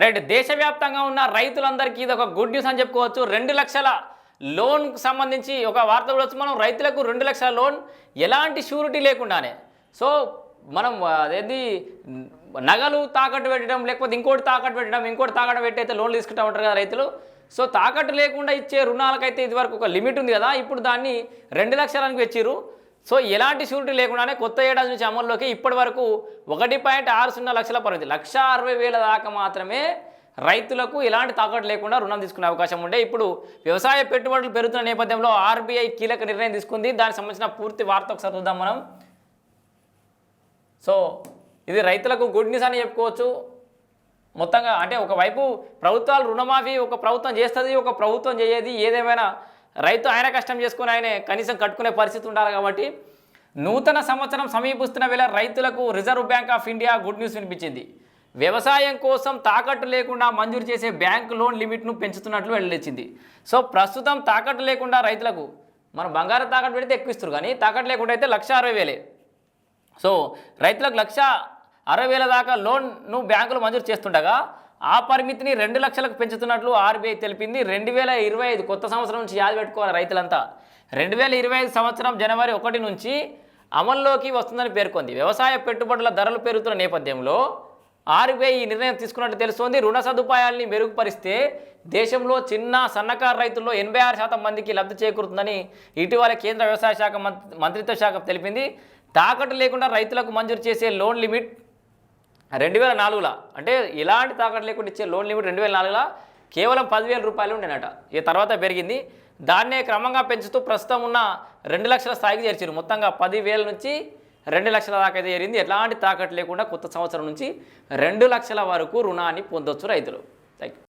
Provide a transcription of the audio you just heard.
Right దేశవ్యాప్తంగా ఉన్న రైతులందరికీ ఇది ఒక గుడ్ న్యూస్ అని చెప్పుకోవచ్చు. రెండు లక్షల లోన్కు సంబంధించి ఒక వార్త కూడా మనం రైతులకు రెండు లక్షల లోన్ ఎలాంటి షూరిటీ లేకుండానే. సో మనం అదేది నగలు తాకట్టు పెట్టడం లేకపోతే ఇంకోటి తాకట్టు పెట్టడం ఇంకోటి తాకట్టు పెట్టి అయితే లోన్లు తీసుకుంటా ఉంటారు కదా రైతులు. సో తాకట్టు లేకుండా ఇచ్చే రుణాలకైతే ఇదివరకు ఒక లిమిట్ ఉంది కదా. ఇప్పుడు దాన్ని రెండు లక్షలకు వచ్చిర్రు సో ఎలాంటి షూరిటీ లేకుండానే కొత్త ఏడాది నుంచి అమల్లోకి ఇప్పటి వరకు ఒకటి పాయింట్ ఆరు సున్నా లక్షల పరిమితి. లక్ష అరవై వేల దాకా మాత్రమే రైతులకు ఎలాంటి తాకట్టు లేకుండా రుణం తీసుకునే అవకాశం ఉండే. ఇప్పుడు వ్యవసాయ పెట్టుబడులు పెరుగుతున్న నేపథ్యంలో ఆర్బీఐ కీలక నిర్ణయం తీసుకుంది. దానికి సంబంధించిన పూర్తి వార్త ఒకసారి చూద్దాం మనం. సో ఇది రైతులకు గుడ్ న్యూస్ అని చెప్పుకోవచ్చు. మొత్తంగా అంటే ఒకవైపు ప్రభుత్వాలు రుణమాఫీ ఒక ప్రభుత్వం చేస్తుంది ఒక ప్రభుత్వం చేయేది ఏదేమైనా రైతు ఆయన కష్టం చేసుకుని ఆయన కనీసం కట్టుకునే పరిస్థితి ఉండాలి కాబట్టి నూతన సంవత్సరం సమీపిస్తున్న వేళ రైతులకు reserve bank of India good news వినిపించింది. వ్యవసాయం కోసం తాకట్టు లేకుండా మంజూరు చేసే బ్యాంక్ లోన్ లిమిట్ను పెంచుతున్నట్లు వెల్లడించింది. సో ప్రస్తుతం తాకట్టు లేకుండా రైతులకు మనం బంగారం తాకట్టు పెడితే ఎక్కువ కానీ తాకట్టు లేకుండా అయితే లక్ష అరవై వేలే. సో రైతులకు లక్ష అరవై వేల దాకా లోన్ను బ్యాంకులు మంజూరు చేస్తుండగా ఆ పరిమితిని రెండు లక్షలకు పెంచుతున్నట్లు ఆర్బీఐ తెలిపింది. రెండు వేల ఇరవై ఐదు కొత్త సంవత్సరం నుంచి యాది పెట్టుకోవాలి రైతులంతా. రెండు వేల ఇరవై ఐదు సంవత్సరం జనవరి ఒకటి నుంచి అమల్లోకి వస్తుందని పేర్కొంది. వ్యవసాయ పెట్టుబడుల ధరలు పెరుగుతున్న నేపథ్యంలో ఆర్బీఐ ఈ నిర్ణయం తీసుకున్నట్టు తెలుస్తోంది. రుణ సదుపాయాల్ని మెరుగుపరిస్తే దేశంలో చిన్న సన్నకారు రైతుల్లో ఎనభై ఆరు శాతం మందికి లబ్ధి చేకూరుతుందని ఇటీవల కేంద్ర వ్యవసాయ శాఖ మంత్రిత్వ శాఖ తెలిపింది. తాకట్టు లేకుండా రైతులకు మంజూరు చేసే లోన్ లిమిట్ రెండు వేల నాలుగులో? అంటే ఎలాంటి తాకట్టు లేకుండా ఇచ్చే లోన్ లిమిట్ రెండు వేల నాలుగులో? కేవలం పదివేల రూపాయలు ఉండేనట. ఈ తర్వాత పెరిగింది. దాన్నే క్రమంగా పెంచుతూ ప్రస్తుతం ఉన్న రెండు లక్షల స్థాయికి చేర్చారు మొత్తంగా పదివేల నుంచి రెండు లక్షల దాకా అయితే చేరింది. ఎలాంటి తాకట్టు లేకుండా కొత్త సంవత్సరం నుంచి రెండు లక్షల వరకు రుణాన్ని పొందొచ్చు రైతులు. Thank you